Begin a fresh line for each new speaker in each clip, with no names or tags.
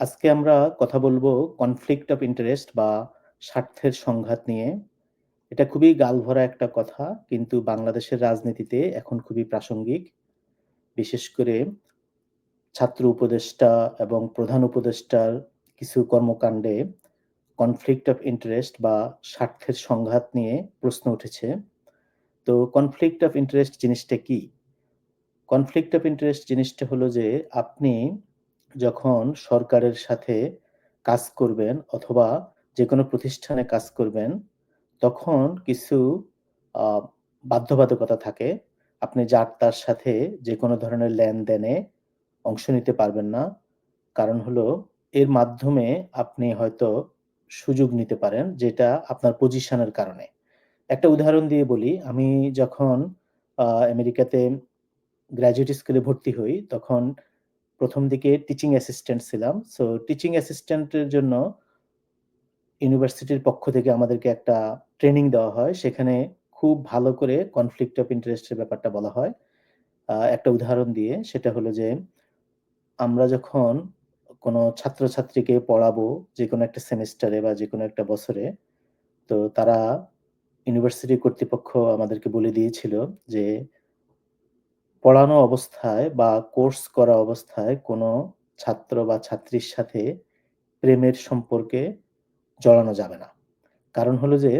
আজকে আমরা কথা বলব কনফ্লিক্ট অফ ইন্টারেস্ট বা স্বার্থের সংঘাত নিয়ে। এটা খুবই গালভরা একটা কথা, কিন্তু বাংলাদেশের রাজনীতিতে এখন খুবই প্রাসঙ্গিক। বিশেষ করে ছাত্র উপদেষ্টা এবং প্রধান উপদেষ্টার কিছু কর্মকাণ্ডে কনফ্লিক্ট অফ ইন্টারেস্ট বা স্বার্থের সংঘাত নিয়ে প্রশ্ন উঠেছে। তো কনফ্লিক্ট অফ ইন্টারেস্ট জিনিসটা কি? কনফ্লিক্ট অফ ইন্টারেস্ট জিনিসটা হলো যে আপনি যখন সরকারের সাথে কাজ করবেন অথবা যে কোনো প্রতিষ্ঠানে কাজ করবেন, তখন কিছু বাধ্যবাধকতা থাকে। আপনি যার তার সাথে যে কোনো ধরনের লেনদেনে অংশ নিতে পারবেন না। কারণ হলো এর মাধ্যমে আপনি হয়তো সুযোগ নিতে পারেন যেটা আপনার পজিশনের কারণে। একটা উদাহরণ দিয়ে বলি, আমি যখন আমেরিকাতে গ্র্যাজুয়েট স্কুলে ভর্তি হই, তখন ১ম দিকে টিচিং অ্যাসিস্ট্যান্ট ছিলাম। সো টিচিং অ্যাসিস্ট্যান্টের জন্য ইউনিভার্সিটির পক্ষ থেকে আমাদেরকে একটা ট্রেনিং দেওয়া হয়। সেখানে খুব ভালো করে কনফ্লিক্ট অফ ইন্টারেস্টের ব্যাপারটা বলা হয়। একটা উদাহরণ দিয়ে সেটা হলো যে, আমরা যখন কোনো ছাত্রছাত্রীকে পড়াবো যে কোনো একটা সেমেস্টারে বা যে কোনো একটা বছরে, তো তারা ইউনিভার্সিটি কর্তৃপক্ষ আমাদেরকে বলে দিয়েছিল যে পড়ানো অবস্থায় বা কোর্স করা অবস্থায় কোনো ছাত্র বা ছাত্রীর সাথে প্রেমের সম্পর্কে জড়ানো যাবে না। কারণ হলো যে,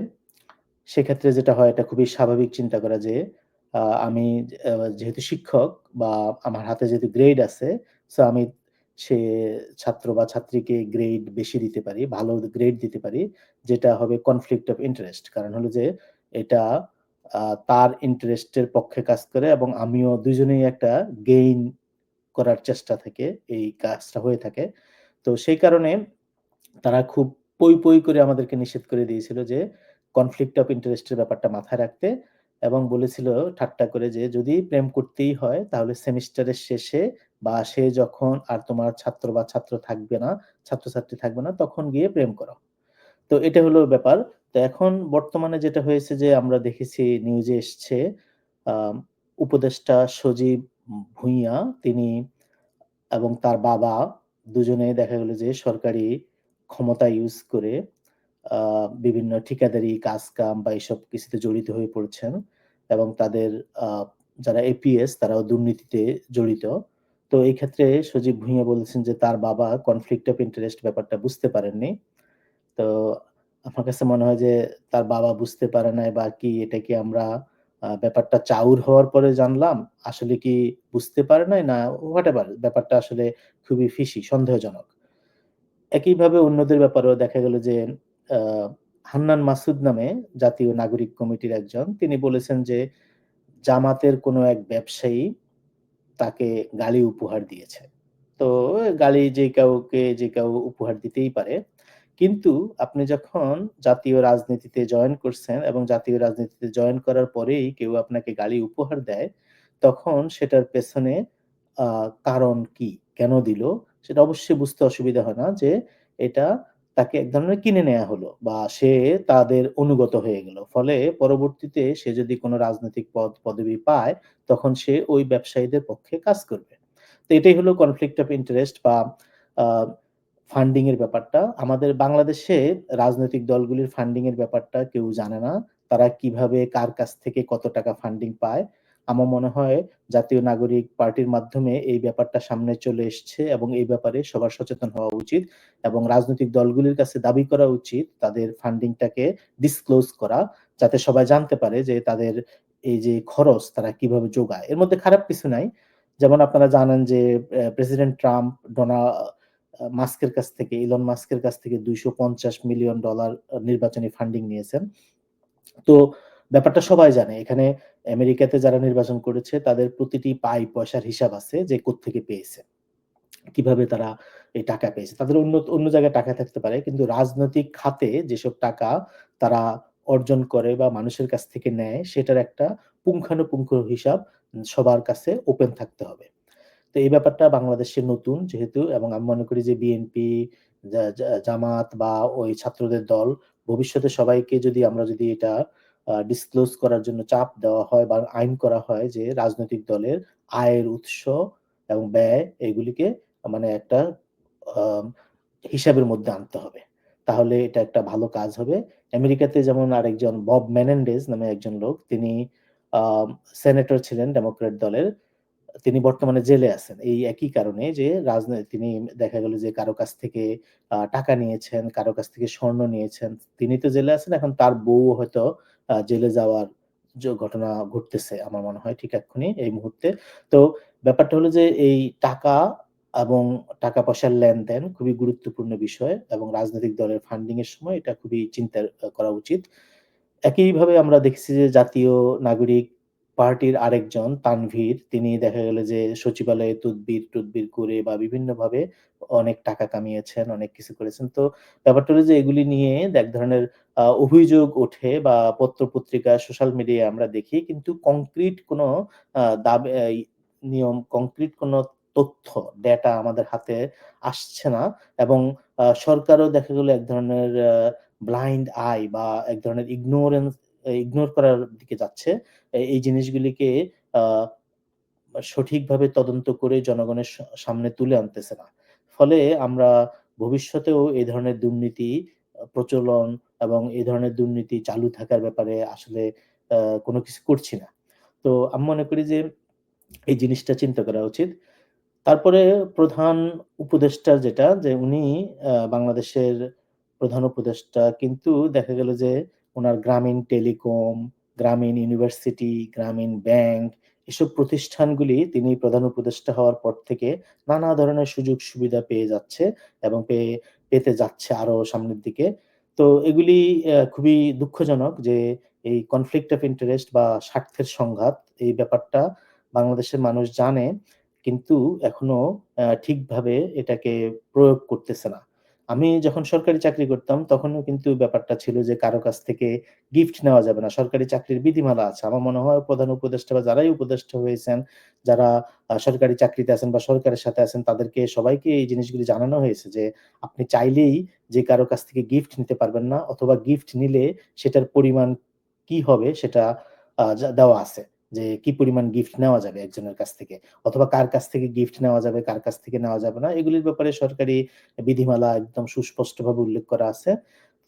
সেক্ষেত্রে যেটা হয় এটা খুবই স্বাভাবিক চিন্তা করা যে, আমি যেহেতু শিক্ষক বা আমার হাতে যেহেতু গ্রেড আছে, সো আমি সে ছাত্র বা ছাত্রীকে গ্রেড বেশি দিতে পারি, ভালো গ্রেড দিতে পারি, যেটা হবে কনফ্লিক্ট অফ ইন্টারেস্ট। কারণ হলো যে, এটা তার ইন্টারেস্টের পক্ষে কাজ করে এবং আমিও দুজনেই একটা গেইন করার চেষ্টা থেকে এই কাজটা হয়ে থাকে। তো সেই কারণে তারা খুব পই, পই করে আমাদেরকে নিষেধ করে দিয়েছিল যে কনফ্লিক্ট অফ ইন্টারেস্টের ব্যাপারটা মাথায় রাখতে এবং বলেছিল ঠাট্টা করে যে, "যদি প্রেম করতেই হয় তাহলে সেমিস্টারের শেষে বা সে যখন আর তোমার ছাত্র বা ছাত্র থাকবে না, ছাত্রছাত্রী থাকবে না তখন গিয়ে প্রেম করো।" তো এটা হলো ব্যাপার। তো এখন বর্তমানে যেটা হয়েছে যে আমরা দেখেছি নিউজে এসছে উপদেষ্টা সজীব ভুঁইয়া তিনি এবং তার বাবা দুজনে দেখা গেল যে সরকারি ক্ষমতা ইউজ করে বিভিন্ন ঠিকাদারি কাজ-কাম বা এইসব কিছুতে জড়িত হয়ে পড়েছেন এবং তাদের যারা এপিএস তারাও দুর্নীতিতে জড়িত। তো এই ক্ষেত্রে সজীব ভুঁইয়া বলেছেন যে তার বাবা কনফ্লিক্ট অফ ইন্টারেস্ট ব্যাপারটা বুঝতে পারেননি। তো আমার কাছে মনে হয় যে তার বাবা বুঝতে পারে নাই বা কি, এটা কি আমরা ব্যাপারটা চাউর হওয়ার পরে জানলাম? আসলে কি বুঝতে পারে নাই? না হোয়াটএভার ব্যাপারটা আসলে খুবই ফিসি সন্দেহজনক। একইভাবে অন্যদের ব্যাপারেও দেখা গেল যে হান্নান মাসুদ নামে জাতীয় নাগরিক কমিটির একজন, তিনি বলেছেন যে জামাতের কোনো এক ব্যবসায়ী তাকে গালি উপহার দিয়েছে। তো গালি যে কাউকে, যে কেউ উপহার দিতেই পারে। কিন্তু আপনি যখন জাতীয় রাজনীতিতে জয়েন করছেন এবং জাতীয় রাজনীতিতে জয়েন করার পরেই কেউ আপনাকে গালি উপহার দেয়, তখন সেটার পেছনে কারণ কি? কেন দিল? সেটা অবশ্যই বুঝতে অসুবিধা হয় না যে এটা তাকে এক ধরনের কিনে নেওয়া হলো বা সে তাদের অনুগত হয়ে গেল। ফলে পরবর্তীতে সে যদি কোনো রাজনৈতিক পদ পদবি পায়, তখন সে ওই ব্যবসায়ীদের পক্ষে কাজ করবে। তো এটাই হলো কনফ্লিক্ট অফ ইন্টারেস্ট বা ফান্ডিং এর ব্যাপারটা। আমাদের বাংলাদেশে রাজনৈতিক দলগুলির ফান্ডিং এর ব্যাপারটা কেউ জানে না। তারা কীভাবে কার কাছ থেকে কত টাকা ফান্ডিং পায়। আমার মনে হয় জাতীয় নাগরিক পার্টির মাধ্যমে এই ব্যাপারটা সামনে চলে এসছে এবং এই ব্যাপারে সবার সচেতন হওয়া উচিত এবং রাজনৈতিক দলগুলির কাছে দাবি করা উচিত তাদের ফান্ডিংটাকে ডিসক্লোজ করা। যাতে সবাই জানতে পারে যে তাদের এই যে খরচ তারা কীভাবে যোগায়। এর মধ্যে খারাপ কিছু নাই। যেমন আপনারা জানেন যে প্রেসিডেন্ট ট্রাম্প ডোনা আ মাস্কের কাছ থেকে ইলন মাস্কের কাছ থেকে $২৫০ মিলিয়ন ডলার নির্বাচনী ফান্ডিং নিয়েছেন। তো ব্যাপারটা সবাই জানে। এখানে আমেরিকাতে যারা নির্বাচন করেছে তাদের প্রতিটি পাই পয়সার হিসাব আছে যে কোত্থেকে পেয়েছে। কীভাবে তারা এই টাকা পেয়েছে। তাদের অন্য, অন্য জায়গায় টাকা থাকতে পারে। কিন্তু রাজনৈতিক খাতে যেসব টাকা তারা অর্জন করে বা মানুষের কাছ থেকে নেয় সেটার একটা পুঙ্খানুপুঙ্খ হিসাব সবার কাছে ওপেন থাকতে হবে। তো এই ব্যাপারটা বাংলাদেশে নতুন যেহেতু এবং আমি মনে করি যে বিএনপি, জামাত বা ওই ছাত্রদের দল ভবিষ্যতে সবাইকে যদি আমরা যদি এটা ডিসক্লোজ করার জন্য চাপ দেওয়া হয় বা আইন করা হয় যে রাজনৈতিক দলের আয়ের উৎস এবং ব্যয় এগুলিকে মানে একটা হিসাবের মধ্যে আনতে হবে। তাহলে এটা একটা ভালো কাজ হবে। আমেরিকাতে যেমন আরেকজন বব মেনেন্ডেজ নামে একজন লোক তিনি সেনেটর ছিলেন ডেমোক্রেট দলের। তিনি বর্তমানে জেলে আছেন। এই একই কারণে যে রাজনী তিনি দেখা গেল যে কারও কাছ থেকে টাকা নিয়েছেন, কারও কাছ থেকে স্বর্ণ নিয়েছেন। তিনি তো জেলে আছেন এখন তার বউ হয়তো জেলে যাওয়ার ঘটনা ঘটতেছে আমার মনে হয় ঠিক এক্ষুনি এই মুহূর্তে। তো ব্যাপারটা হলো যে এই টাকা এবং টাকা-পয়সার লেনদেন খুবই গুরুত্বপূর্ণ বিষয় এবং রাজনৈতিক দলের ফান্ডিং এর সময় এটা খুবই চিন্তার আ করা উচিত। একইভাবে আমরা দেখছি যে জাতীয় নাগরিক পার্টির আরেকজন তানভীর তিনি দেখা গেল যে সচিবালয়ে তদবির-টদবির করে বা বিভিন্নভাবে অনেক টাকা কামিয়েছেন, অনেক কিছু করেছেন। তো ব্যাপারটা হলো যে এগুলি নিয়ে এক ধরনের অভিযোগ ওঠে বা পত্র-পত্রিকা, সোশ্যাল মিডিয়ায় আমরা দেখি। কিন্তু কংক্রিট কোনো দাব নিয়ম কংক্রিট কোনো তথ্য, ডেটা আমাদের হাতে আসছে না এবং সরকারও দেখা গেল এক ধরনের ব্লাইন্ড আই বা এক ধরনের ইগনোরেন্স ইগনোর করার দিকে যাচ্ছে। এই জিনিসগুলিকে সঠিকভাবে তদন্ত করে জনগণের সামনে তুলে আনতেছে না। ফলে আমরা ভবিষ্যতেও এই ধরনের দুর্নীতি প্রচলন এবং এই ধরনের দুর্নীতি চালু থাকার ব্যাপারে আসলে কোন কিছু করছি না। তো আমি মনে করি যে এই জিনিসটা চিন্তা করা উচিত। তারপরে প্রধান উপদেষ্টা যেটা যে উনি বাংলাদেশের প্রধান উপদেষ্টা কিন্তু দেখা গেল যে ওনার গ্রামীণ টেলিকম, গ্রামীণ ইউনিভার্সিটি, গ্রামীণ ব্যাংক এসব প্রতিষ্ঠানগুলি তিনি প্রধান উপদেষ্টা হওয়ার পর থেকে নানা ধরনের সুযোগ সুবিধা পেয়ে যাচ্ছে এবং পেয়ে পেতে যাচ্ছে আরও সামনের দিকে। তো এগুলি খুবই দুঃখজনক যে এই কনফ্লিক্ট অফ ইন্টারেস্ট বা স্বার্থের সংঘাত এই ব্যাপারটা বাংলাদেশের মানুষ জানে কিন্তু এখনও ঠিকভাবে এটাকে প্রয়োগ করতেছে না। আমি যখন সরকারি চাকরি করতাম তখনও কিন্তু ব্যাপারটা ছিল যে কারও কাছ থেকে গিফট নেওয়া যাবে না। সরকারি চাকরির বিধিমালা আছে। আমার মনে হয় প্রধান উপদেষ্টা বা যারাই উপদেষ্টা হয়েছেন, যারা সরকারি চাকরিতে আছেন বা সরকারের সাথে আছেন তাদেরকে সবাইকে এই জিনিসগুলি জানানো হয়েছে যে আপনি চাইলেই যে কারও কাছ থেকে গিফট নিতে পারবেন না অথবা গিফট নিলে সেটার পরিমাণ কি হবে সেটা দেওয়া আছে। যে কি পরিমাণ গিফট নেওয়া যাবে একজনের কাছ থেকে অথবা কার কাছ থেকে গিফট নেওয়া যাবে, কার কাছ থেকে নেওয়া যাবে না। এগুলির ব্যাপারে সরকারি বিধিমালা একদম সুস্পষ্টভাবে উল্লেখ করা আছে।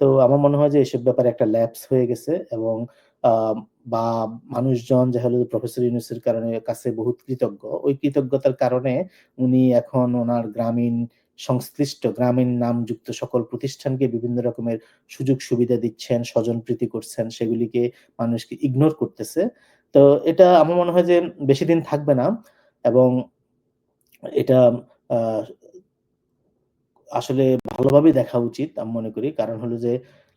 তো আমার মনে হয় যে এসব ব্যাপারে একটা ল্যাপস হয়ে গেছে এবং বা মানুষজন যে হলো প্রফেসর ইউনূসের কারণে কাছে বহুত কৃতজ্ঞ। ওই কৃতজ্ঞতার কারণে উনি এখন ওনার গ্রামীণ সংশ্লিষ্ট গ্রামীণ নামযুক্ত সকল প্রতিষ্ঠানকে বিভিন্ন রকমের সুযোগ সুবিধা দিচ্ছেন, স্বজনপ্রীতি করছেন, সেগুলিকে মানুষকে ইগনোর করতেছে। তো এটা আমার মনে হয় যে বেশিদিন থাকবে না এবং এটা আসলে ভালোভাবে দেখা উচিত আমি মনে করি। কারণ হলো যে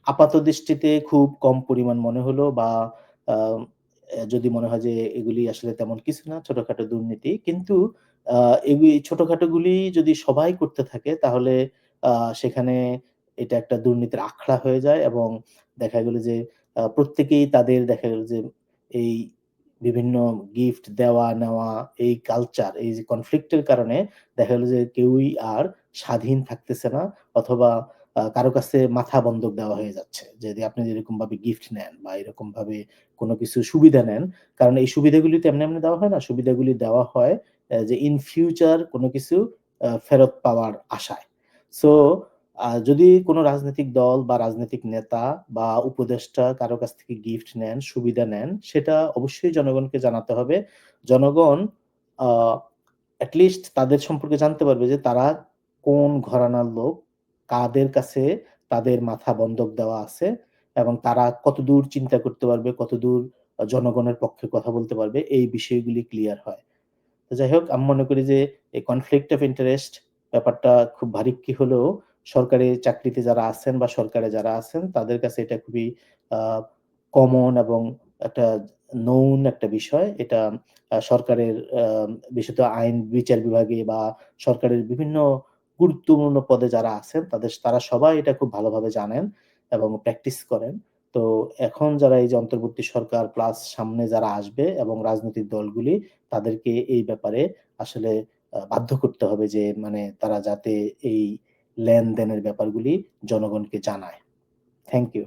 আপাত দৃষ্টিতে খুব কম পরিমাণ মনে হলো বা যদি মনে হয় যে এগুলি আসলে তেমন কিছু না, ছোটখাটো দুর্নীতি। কিন্তু এগুলি ছোটখাটোগুলি যদি সবাই করতে থাকে তাহলে সেখানে এটা একটা দুর্নীতির আখড়া হয়ে যায় এবং দেখা গেল যে প্রত্যেকেই তাদের দেখা গেল যে এই বিভিন্ন গিফট দেওয়া-নেওয়া, এই কালচার, এই যে কনফ্লিক্ট এর কারণে দেখা গেল যে কেউই আর স্বাধীন থাকতেছে না অথবা কারও কাছে মাথা বন্ধক দেওয়া হয়ে যাচ্ছে। যদি আপনি যেরকম ভাবে গিফট নেন বা এরকম ভাবে কোনো কিছু সুবিধা নেন। কারণ এই সুবিধাগুলি তো এমনি, এমনি দেওয়া হয় না। সুবিধাগুলি দেওয়া হয় যে ইন ফিউচার কোনো কিছু ফেরত পাওয়ার আশায়। সো যদি কোনো রাজনৈতিক দল বা রাজনৈতিক নেতা বা উপদেষ্টা কারও কাছ থেকে গিফট নেন, সুবিধা নেন, সেটা অবশ্যই জনগণকে জানাতে হবে। জনগণ আ এট লিস্ট তাদের সম্পর্কে জানতে পারবে যে তারা কোন ঘরানার লোক, কাদের কাছে তাদের মাথা বন্ধক দেওয়া আছে এবং তারা কতদূর চিন্তা করতে পারবে, কতদূর আ জনগণের পক্ষে কথা বলতে পারবে, এই বিষয়গুলি ক্লিয়ার হয়। যাই হোক আমি মনে করি যে এই কনফ্লিক্ট অফ ইন্টারেস্ট ব্যাপারটা খুব ভারিক্কি হলেও সরকারি চাকরিতে যারা আছেন বা সরকারে যারা আছেন, তাদের কাছে এটা খুবই কমন এবং একটা নৌন একটা বিষয়। এটা সরকারের বিশেষত আইন, বিচার বিভাগে বা সরকারের বিভিন্ন গুরুত্বপূর্ণ পদে যারা আছেন, তাদের, তারা সবাই এটা খুব ভালোভাবে জানেন এবং প্র্যাকটিস করেন। তো এখন যারা এই যে অন্তর্বর্তী সরকার প্লাস সামনে যারা আসবে এবং রাজনৈতিক দলগুলি, তাদেরকে এই ব্যাপারে আসলে বাধ্য করতে হবে যে মানে তারা যাতে এই লেনদেনের ব্যাপারগুলি জনগণকে জানায়। Thank you.